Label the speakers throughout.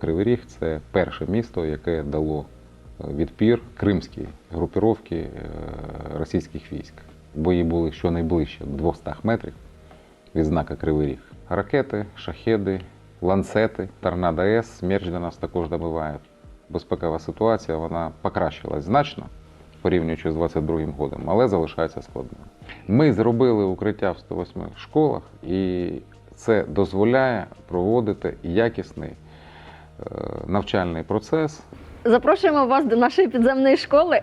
Speaker 1: Кривий Ріг це перше місто, яке дало е, відпір кримській групіровці е, російських військ. Бої були щонайближче 200 метрів від знака Кривий Ріг. Ракети, шахеди, ланцети, торнадо С, смерч до нас також добивають. Безпекова ситуація вона покращилась значно порівнюючи з 22-м годом, але залишається складною. Ми зробили укриття в 108 школах, і це дозволяє проводити якісний навчальний процес
Speaker 2: Запрошуємо вас до нашої підземної школи.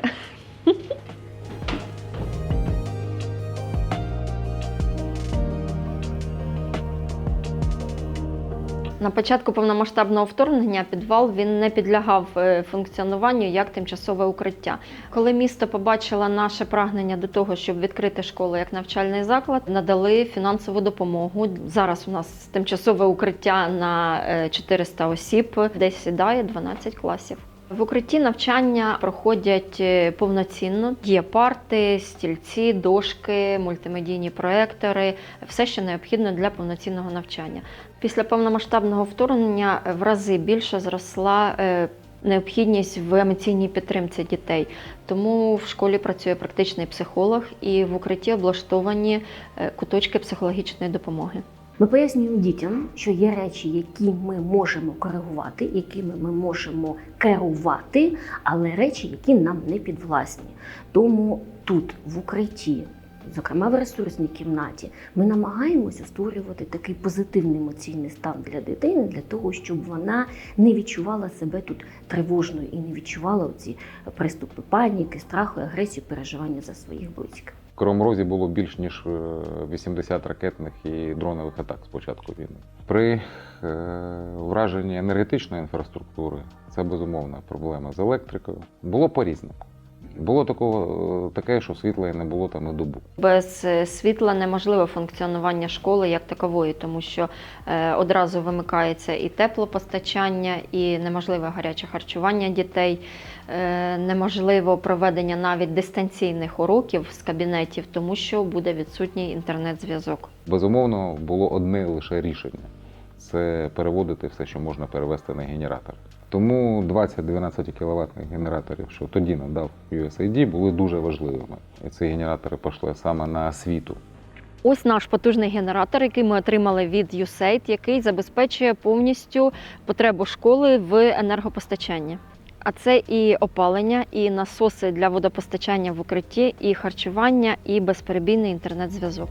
Speaker 2: На початку повномасштабного вторгнення підвал він не підлягав е, функціонуванню як тимчасове укриття. Коли місто побачило наше прагнення до того, щоб відкрити школу як навчальний заклад, надали фінансову допомогу. Зараз у нас тимчасове укриття на е, 400 осіб, де сідає 12 класів. В укритті навчання проходять е, повноцінно. Є парти, стільці, дошки, мультимедійні проектори, все, що необхідно для повноцінного навчання. Після повномасштабного вторгнення в рази більше зросла е, необхідність в емоційній підтримці дітей. Тому в школі працює практичний психолог і в укритті облаштовані е, куточки психологічної допомоги.
Speaker 3: Ми пояснюємо дітям, що є речі, які ми можемо коригувати, якими ми можемо керувати, але речі, які нам не підвласні. Тому тут, в укритті, зокрема в ресурсній кімнаті, ми намагаємося створювати такий позитивний емоційний стан для дитини, для того, щоб вона не відчувала себе тут тривожною і не відчувала ці приступи паніки, страху, агресії, переживання за своїх близьких.
Speaker 1: В Розі було більш ніж е, 80 ракетних і дронових атак з початку війни. При е, враженні енергетичної інфраструктури це безумовна проблема з електрикою. Було по-різному. Було такого, е, таке, що світла не було там і добу.
Speaker 2: Без е, світла неможливе функціонування школи як такової, тому що е, одразу вимикається і теплопостачання, і неможливе гаряче харчування дітей, неможливо проведення навіть дистанційних уроків з кабінетів, тому що буде відсутній інтернет-зв'язок.
Speaker 1: Безумовно, було одне лише рішення це переводити все, що можна перевести на генератор. Тому 20 12 кВт генераторів, що тоді надав USAID, були дуже важливими. І ці генератори пішли саме на освіту.
Speaker 2: Ось наш потужний генератор, який ми отримали від USAID, який забезпечує повністю потребу школи в енергопостачанні. А це і опалення, і насоси для водопостачання в укритті, і харчування, і безперебійний інтернет-зв'язок.